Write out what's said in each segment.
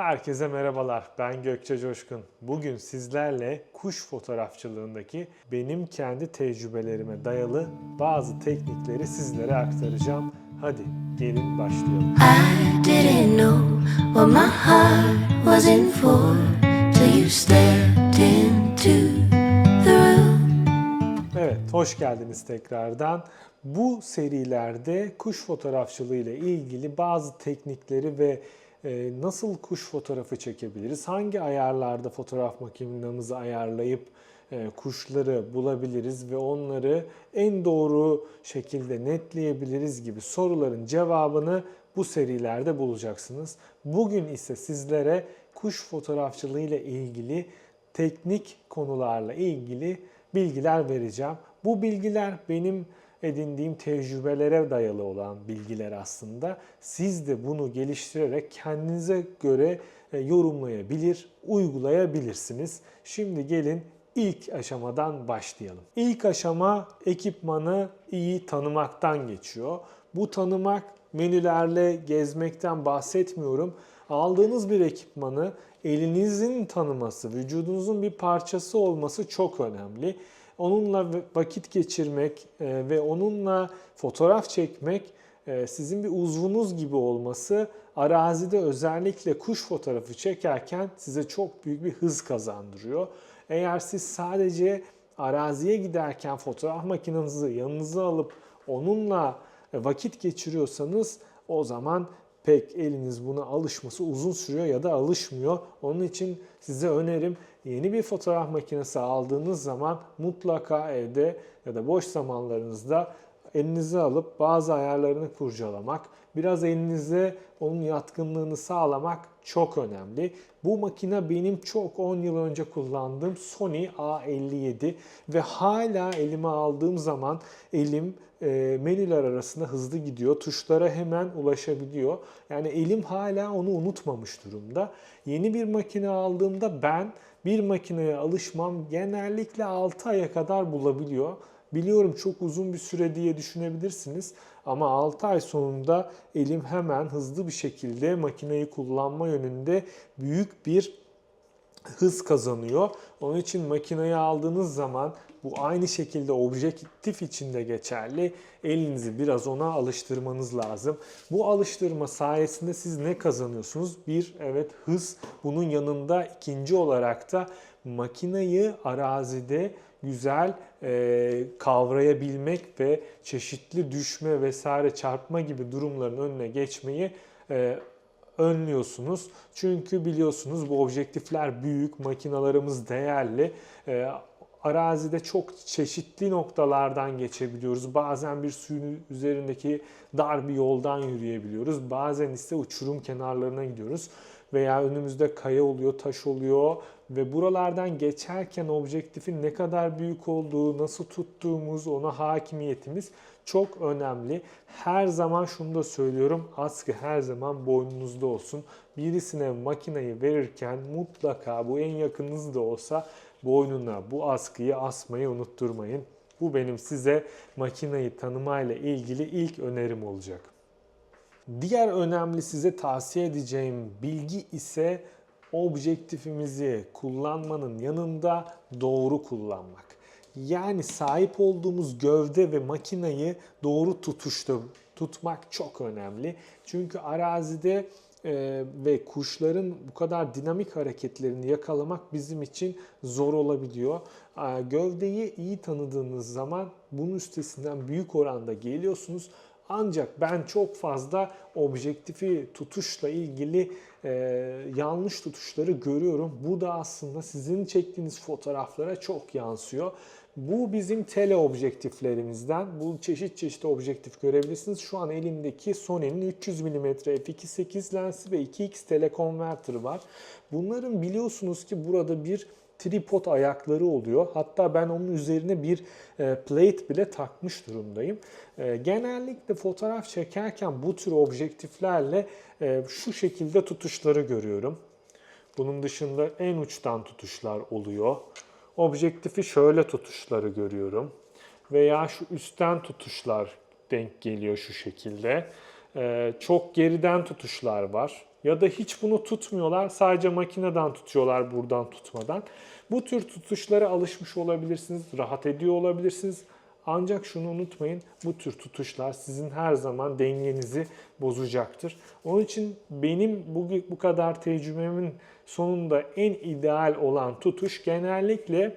Herkese merhabalar. Ben Gökçe Coşkun. Bugün sizlerle kuş fotoğrafçılığındaki benim kendi tecrübelerime dayalı bazı teknikleri sizlere aktaracağım. Hadi gelin başlayalım. I didn't know what my heart was in for till you stepped into the room. Evet, hoş geldiniz tekrardan. Bu serilerde kuş fotoğrafçılığı ile ilgili bazı teknikleri ve nasıl kuş fotoğrafı çekebiliriz, hangi ayarlarda fotoğraf makinamızı ayarlayıp e, kuşları bulabiliriz ve onları en doğru şekilde netleyebiliriz gibi soruların cevabını bu serilerde bulacaksınız. Bugün ise sizlere kuş fotoğrafçılığı ile ilgili teknik konularla ilgili bilgiler vereceğim. Bu bilgiler benim edindiğim tecrübelere dayalı olan bilgiler aslında. Siz de bunu geliştirerek kendinize göre e, yorumlayabilir, uygulayabilirsiniz. Şimdi gelin ilk aşamadan başlayalım. İlk aşama ekipmanı iyi tanımaktan geçiyor. Bu tanımak menülerle gezmekten bahsetmiyorum. Aldığınız bir ekipmanı elinizin tanıması, vücudunuzun bir parçası olması çok önemli. Onunla vakit geçirmek e, ve onunla fotoğraf çekmek e, sizin bir uzvunuz gibi olması arazide özellikle kuş fotoğrafı çekerken size çok büyük bir hız kazandırıyor. Eğer siz sadece araziye giderken fotoğraf makinenizi yanınıza alıp onunla e, vakit geçiriyorsanız o zaman pek eliniz buna alışması uzun sürüyor ya da alışmıyor. Onun için size önerim yeni bir fotoğraf makinesi aldığınız zaman mutlaka evde ya da boş zamanlarınızda elinize alıp bazı ayarlarını kurcalamak, biraz elinize onun yatkınlığını sağlamak çok önemli. Bu makine benim çok 10 yıl önce kullandığım Sony A57 ve hala elime aldığım zaman elim e, menüler arasında hızlı gidiyor. Tuşlara hemen ulaşabiliyor. Yani elim hala onu unutmamış durumda. Yeni bir makine aldığımda ben bir makineye alışmam genellikle 6 aya kadar bulabiliyor. Biliyorum çok uzun bir süre diye düşünebilirsiniz ama 6 ay sonunda elim hemen hızlı bir şekilde makineyi kullanma yönünde büyük bir hız kazanıyor. Onun için makineyi aldığınız zaman bu aynı şekilde objektif için de geçerli. Elinizi biraz ona alıştırmanız lazım. Bu alıştırma sayesinde siz ne kazanıyorsunuz? Bir, evet hız. Bunun yanında ikinci olarak da makineyi arazide güzel e, kavrayabilmek ve çeşitli düşme vesaire çarpma gibi durumların önüne geçmeyi e, önlüyorsunuz. Çünkü biliyorsunuz bu objektifler büyük, makinalarımız değerli. E, arazide çok çeşitli noktalardan geçebiliyoruz. Bazen bir suyun üzerindeki dar bir yoldan yürüyebiliyoruz. Bazen ise uçurum kenarlarına gidiyoruz veya önümüzde kaya oluyor, taş oluyor ve buralardan geçerken objektifin ne kadar büyük olduğu, nasıl tuttuğumuz, ona hakimiyetimiz çok önemli. Her zaman şunu da söylüyorum, askı her zaman boynunuzda olsun. Birisine makineyi verirken mutlaka bu en yakınınız da olsa boynuna bu askıyı asmayı unutturmayın. Bu benim size makineyi tanımayla ilgili ilk önerim olacak. Diğer önemli size tavsiye edeceğim bilgi ise objektifimizi kullanmanın yanında doğru kullanmak. Yani sahip olduğumuz gövde ve makinayı doğru tutuşta tutmak çok önemli. Çünkü arazide e, ve kuşların bu kadar dinamik hareketlerini yakalamak bizim için zor olabiliyor. E, gövdeyi iyi tanıdığınız zaman bunun üstesinden büyük oranda geliyorsunuz. Ancak ben çok fazla objektifi tutuşla ilgili e, yanlış tutuşları görüyorum. Bu da aslında sizin çektiğiniz fotoğraflara çok yansıyor. Bu bizim tele objektiflerimizden. Bu çeşit çeşit objektif görebilirsiniz. Şu an elimdeki Sony'nin 300 mm f2.8 lensi ve 2x telekonverter var. Bunların biliyorsunuz ki burada bir tripod ayakları oluyor. Hatta ben onun üzerine bir e, plate bile takmış durumdayım. E, genellikle fotoğraf çekerken bu tür objektiflerle e, şu şekilde tutuşları görüyorum. Bunun dışında en uçtan tutuşlar oluyor. Objektifi şöyle tutuşları görüyorum. Veya şu üstten tutuşlar denk geliyor şu şekilde. Çok geriden tutuşlar var. Ya da hiç bunu tutmuyorlar. Sadece makineden tutuyorlar buradan tutmadan. Bu tür tutuşlara alışmış olabilirsiniz, rahat ediyor olabilirsiniz. Ancak şunu unutmayın, bu tür tutuşlar sizin her zaman dengenizi bozacaktır. Onun için benim bu, bu kadar tecrübemin sonunda en ideal olan tutuş genellikle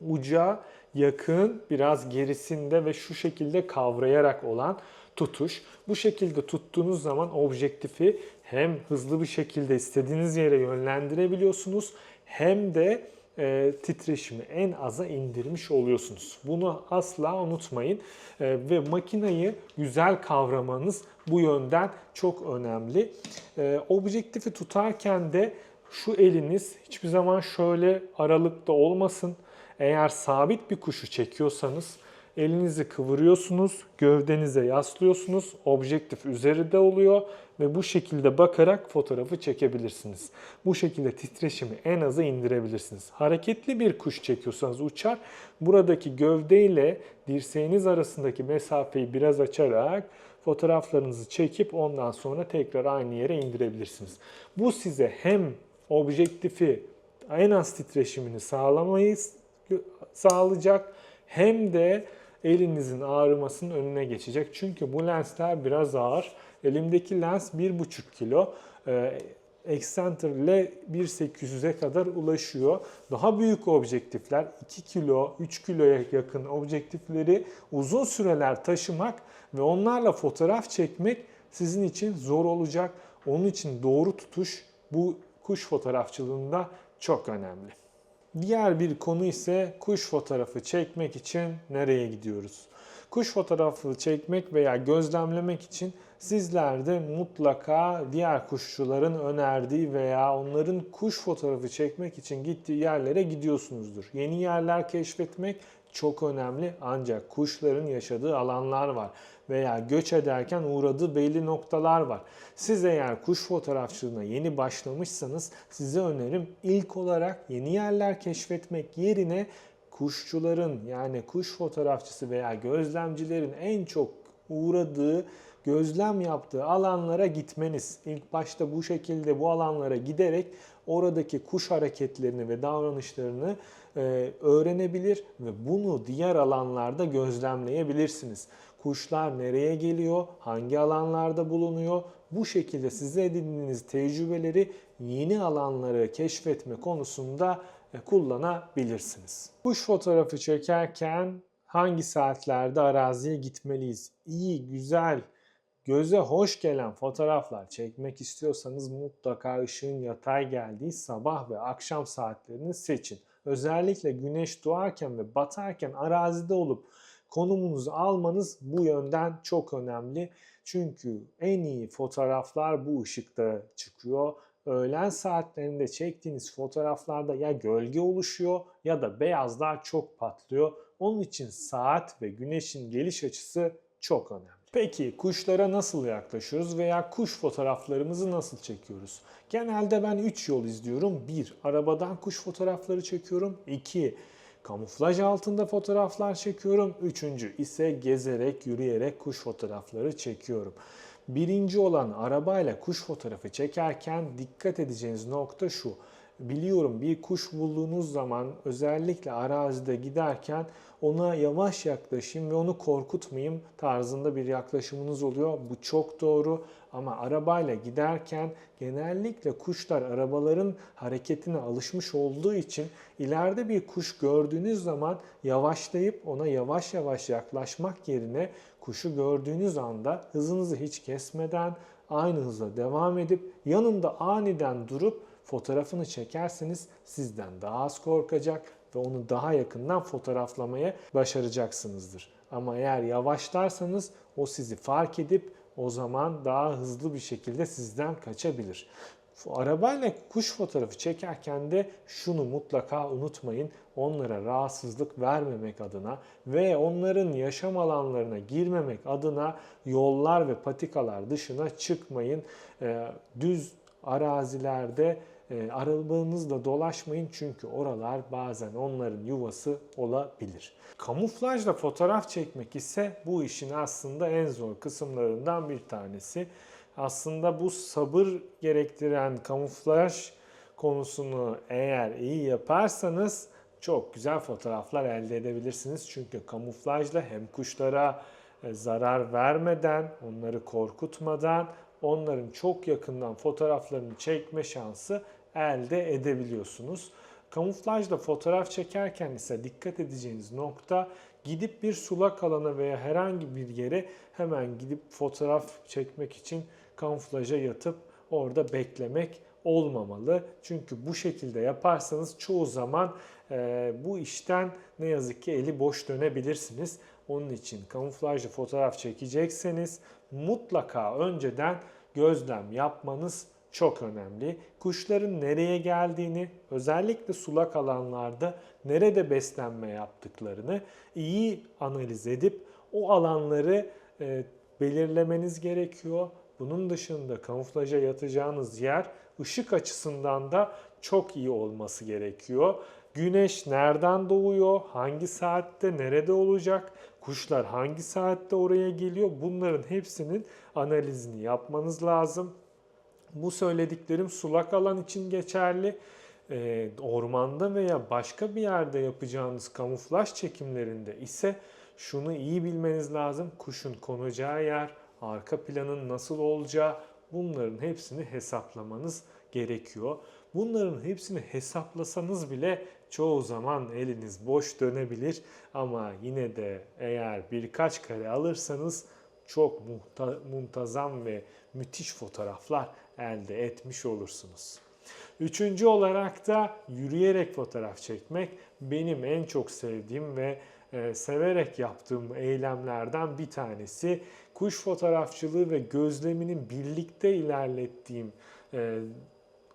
uca yakın, biraz gerisinde ve şu şekilde kavrayarak olan tutuş. Bu şekilde tuttuğunuz zaman objektifi hem hızlı bir şekilde istediğiniz yere yönlendirebiliyorsunuz hem de e, titreşimi en aza indirmiş oluyorsunuz. Bunu asla unutmayın E, ve makinayı güzel kavramanız bu yönden çok önemli. E, objektifi tutarken de şu eliniz hiçbir zaman şöyle aralıkta olmasın. Eğer sabit bir kuşu çekiyorsanız elinizi kıvırıyorsunuz, gövdenize yaslıyorsunuz, objektif üzerinde oluyor ve bu şekilde bakarak fotoğrafı çekebilirsiniz. Bu şekilde titreşimi en aza indirebilirsiniz. Hareketli bir kuş çekiyorsanız uçar, buradaki gövde ile dirseğiniz arasındaki mesafeyi biraz açarak fotoğraflarınızı çekip ondan sonra tekrar aynı yere indirebilirsiniz. Bu size hem objektifi en az titreşimini sağlamayı sağlayacak hem de elinizin ağrımasının önüne geçecek. Çünkü bu lensler biraz ağır. Elimdeki lens 1,5 kilo. Ee, Excenter ile 1.800'e kadar ulaşıyor. Daha büyük objektifler 2 kilo, 3 kiloya yakın objektifleri uzun süreler taşımak ve onlarla fotoğraf çekmek sizin için zor olacak. Onun için doğru tutuş bu kuş fotoğrafçılığında çok önemli. Diğer bir konu ise kuş fotoğrafı çekmek için nereye gidiyoruz? Kuş fotoğrafı çekmek veya gözlemlemek için sizler de mutlaka diğer kuşçuların önerdiği veya onların kuş fotoğrafı çekmek için gittiği yerlere gidiyorsunuzdur. Yeni yerler keşfetmek çok önemli ancak kuşların yaşadığı alanlar var veya göç ederken uğradığı belli noktalar var. Siz eğer kuş fotoğrafçılığına yeni başlamışsanız size önerim ilk olarak yeni yerler keşfetmek yerine kuşçuların yani kuş fotoğrafçısı veya gözlemcilerin en çok uğradığı gözlem yaptığı alanlara gitmeniz. İlk başta bu şekilde bu alanlara giderek oradaki kuş hareketlerini ve davranışlarını e, öğrenebilir ve bunu diğer alanlarda gözlemleyebilirsiniz. Kuşlar nereye geliyor, hangi alanlarda bulunuyor? Bu şekilde size edindiğiniz tecrübeleri yeni alanları keşfetme konusunda e, kullanabilirsiniz. Kuş fotoğrafı çekerken hangi saatlerde araziye gitmeliyiz? İyi, güzel, göze hoş gelen fotoğraflar çekmek istiyorsanız mutlaka ışığın yatay geldiği sabah ve akşam saatlerini seçin. Özellikle güneş doğarken ve batarken arazide olup konumunuzu almanız bu yönden çok önemli. Çünkü en iyi fotoğraflar bu ışıkta çıkıyor. Öğlen saatlerinde çektiğiniz fotoğraflarda ya gölge oluşuyor ya da beyazlar çok patlıyor. Onun için saat ve güneşin geliş açısı çok önemli. Peki kuşlara nasıl yaklaşıyoruz veya kuş fotoğraflarımızı nasıl çekiyoruz? Genelde ben 3 yol izliyorum. 1. Arabadan kuş fotoğrafları çekiyorum. 2. Kamuflaj altında fotoğraflar çekiyorum. Üçüncü ise gezerek, yürüyerek kuş fotoğrafları çekiyorum. Birinci olan arabayla kuş fotoğrafı çekerken dikkat edeceğiniz nokta şu. Biliyorum bir kuş bulduğunuz zaman özellikle arazide giderken ona yavaş yaklaşayım ve onu korkutmayayım tarzında bir yaklaşımınız oluyor. Bu çok doğru ama arabayla giderken genellikle kuşlar arabaların hareketine alışmış olduğu için ileride bir kuş gördüğünüz zaman yavaşlayıp ona yavaş yavaş yaklaşmak yerine kuşu gördüğünüz anda hızınızı hiç kesmeden aynı hızla devam edip yanında aniden durup fotoğrafını çekerseniz sizden daha az korkacak ve onu daha yakından fotoğraflamaya başaracaksınızdır. Ama eğer yavaşlarsanız o sizi fark edip o zaman daha hızlı bir şekilde sizden kaçabilir. Arabayla kuş fotoğrafı çekerken de şunu mutlaka unutmayın. Onlara rahatsızlık vermemek adına ve onların yaşam alanlarına girmemek adına yollar ve patikalar dışına çıkmayın. Ee, düz arazilerde e, arabanızla dolaşmayın çünkü oralar bazen onların yuvası olabilir. Kamuflajla fotoğraf çekmek ise bu işin aslında en zor kısımlarından bir tanesi. aslında bu sabır gerektiren kamuflaj konusunu eğer iyi yaparsanız çok güzel fotoğraflar elde edebilirsiniz. Çünkü kamuflajla hem kuşlara e, zarar vermeden, onları korkutmadan onların çok yakından fotoğraflarını çekme şansı elde edebiliyorsunuz. Kamuflajla fotoğraf çekerken ise dikkat edeceğiniz nokta gidip bir sulak alana veya herhangi bir yere hemen gidip fotoğraf çekmek için kamuflaja yatıp orada beklemek olmamalı. Çünkü bu şekilde yaparsanız çoğu zaman e, bu işten ne yazık ki eli boş dönebilirsiniz. Onun için kamuflajlı fotoğraf çekecekseniz mutlaka önceden gözlem yapmanız çok önemli. Kuşların nereye geldiğini, özellikle sulak alanlarda nerede beslenme yaptıklarını iyi analiz edip o alanları e, belirlemeniz gerekiyor. Bunun dışında kamuflaja yatacağınız yer ışık açısından da çok iyi olması gerekiyor. Güneş nereden doğuyor, hangi saatte, nerede olacak, kuşlar hangi saatte oraya geliyor bunların hepsinin analizini yapmanız lazım. Bu söylediklerim sulak alan için geçerli. Ee, ormanda veya başka bir yerde yapacağınız kamuflaj çekimlerinde ise şunu iyi bilmeniz lazım. Kuşun konacağı yer, arka planın nasıl olacağı bunların hepsini hesaplamanız gerekiyor. Bunların hepsini hesaplasanız bile çoğu zaman eliniz boş dönebilir ama yine de eğer birkaç kare alırsanız çok muntazam ve müthiş fotoğraflar elde etmiş olursunuz. Üçüncü olarak da yürüyerek fotoğraf çekmek benim en çok sevdiğim ve e, severek yaptığım eylemlerden bir tanesi. Kuş fotoğrafçılığı ve gözleminin birlikte ilerlettiğim e,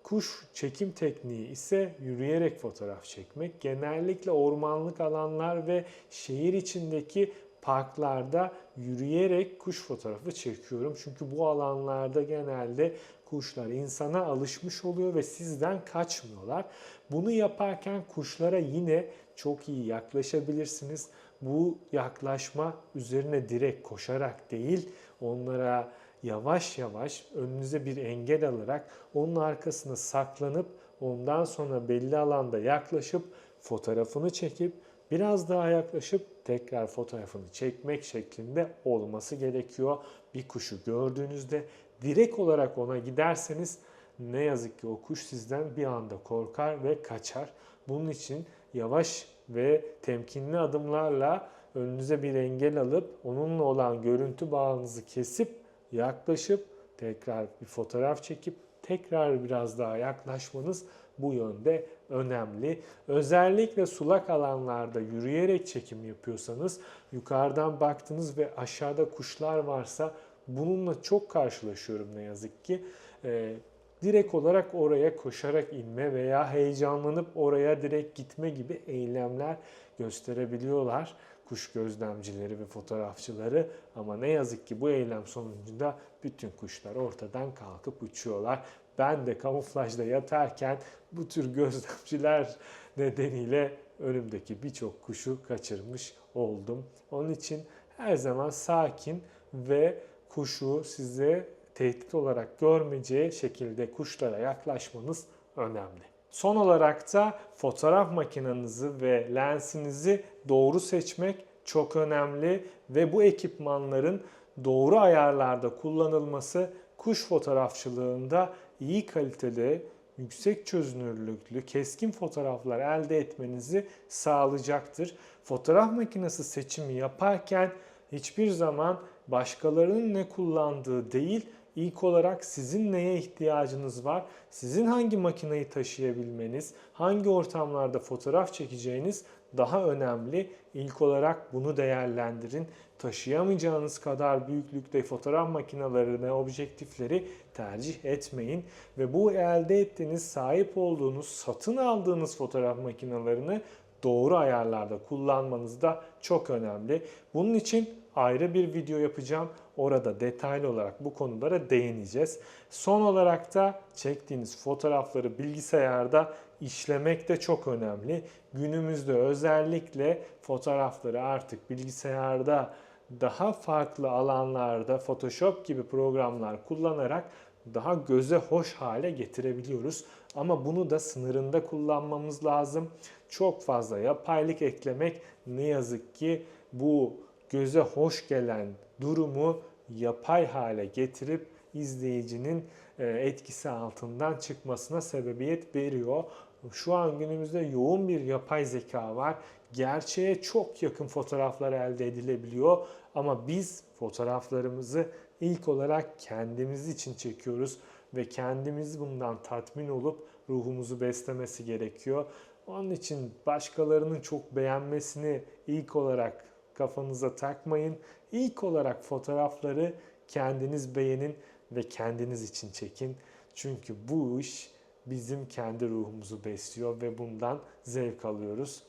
Kuş çekim tekniği ise yürüyerek fotoğraf çekmek. Genellikle ormanlık alanlar ve şehir içindeki parklarda yürüyerek kuş fotoğrafı çekiyorum. Çünkü bu alanlarda genelde kuşlar insana alışmış oluyor ve sizden kaçmıyorlar. Bunu yaparken kuşlara yine çok iyi yaklaşabilirsiniz. Bu yaklaşma üzerine direkt koşarak değil, onlara yavaş yavaş önünüze bir engel alarak onun arkasına saklanıp ondan sonra belli alanda yaklaşıp fotoğrafını çekip biraz daha yaklaşıp tekrar fotoğrafını çekmek şeklinde olması gerekiyor. Bir kuşu gördüğünüzde direkt olarak ona giderseniz ne yazık ki o kuş sizden bir anda korkar ve kaçar. Bunun için yavaş ve temkinli adımlarla önünüze bir engel alıp onunla olan görüntü bağınızı kesip yaklaşıp tekrar bir fotoğraf çekip tekrar biraz daha yaklaşmanız bu yönde önemli. Özellikle sulak alanlarda yürüyerek çekim yapıyorsanız yukarıdan baktınız ve aşağıda kuşlar varsa bununla çok karşılaşıyorum ne yazık ki. Ee, direkt olarak oraya koşarak inme veya heyecanlanıp oraya direkt gitme gibi eylemler gösterebiliyorlar kuş gözlemcileri ve fotoğrafçıları ama ne yazık ki bu eylem sonucunda bütün kuşlar ortadan kalkıp uçuyorlar. Ben de kamuflajda yatarken bu tür gözlemciler nedeniyle önümdeki birçok kuşu kaçırmış oldum. Onun için her zaman sakin ve kuşu size tehdit olarak görmeyeceği şekilde kuşlara yaklaşmanız önemli. Son olarak da fotoğraf makinenizi ve lensinizi doğru seçmek çok önemli ve bu ekipmanların doğru ayarlarda kullanılması kuş fotoğrafçılığında iyi kalitede, yüksek çözünürlüklü, keskin fotoğraflar elde etmenizi sağlayacaktır. Fotoğraf makinesi seçimi yaparken hiçbir zaman başkalarının ne kullandığı değil, İlk olarak sizin neye ihtiyacınız var? Sizin hangi makineyi taşıyabilmeniz, hangi ortamlarda fotoğraf çekeceğiniz daha önemli. İlk olarak bunu değerlendirin. Taşıyamayacağınız kadar büyüklükte fotoğraf makinelerini, objektifleri tercih etmeyin ve bu elde ettiğiniz, sahip olduğunuz, satın aldığınız fotoğraf makinelerini doğru ayarlarda kullanmanız da çok önemli. Bunun için ayrı bir video yapacağım. Orada detaylı olarak bu konulara değineceğiz. Son olarak da çektiğiniz fotoğrafları bilgisayarda işlemek de çok önemli. Günümüzde özellikle fotoğrafları artık bilgisayarda daha farklı alanlarda Photoshop gibi programlar kullanarak daha göze hoş hale getirebiliyoruz. Ama bunu da sınırında kullanmamız lazım. Çok fazla yapaylık eklemek ne yazık ki bu göze hoş gelen durumu yapay hale getirip izleyicinin e, etkisi altından çıkmasına sebebiyet veriyor. Şu an günümüzde yoğun bir yapay zeka var. Gerçeğe çok yakın fotoğraflar elde edilebiliyor ama biz fotoğraflarımızı ilk olarak kendimiz için çekiyoruz ve kendimiz bundan tatmin olup ruhumuzu beslemesi gerekiyor. Onun için başkalarının çok beğenmesini ilk olarak kafanıza takmayın. İlk olarak fotoğrafları kendiniz beğenin ve kendiniz için çekin. Çünkü bu iş bizim kendi ruhumuzu besliyor ve bundan zevk alıyoruz.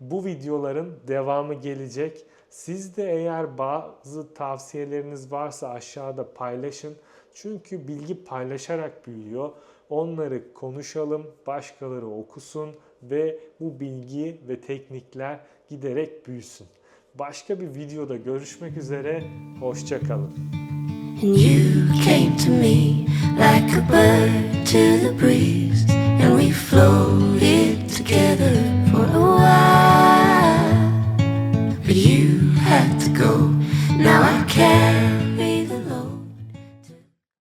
Bu videoların devamı gelecek. Siz de eğer bazı tavsiyeleriniz varsa aşağıda paylaşın. Çünkü bilgi paylaşarak büyüyor. Onları konuşalım, başkaları okusun ve bu bilgi ve teknikler giderek büyüsün. Başka bir videoda görüşmek üzere, hoşça kalın. And you came to me like a bird to the breeze, and we floated together for a while. But you had to go, now I can't.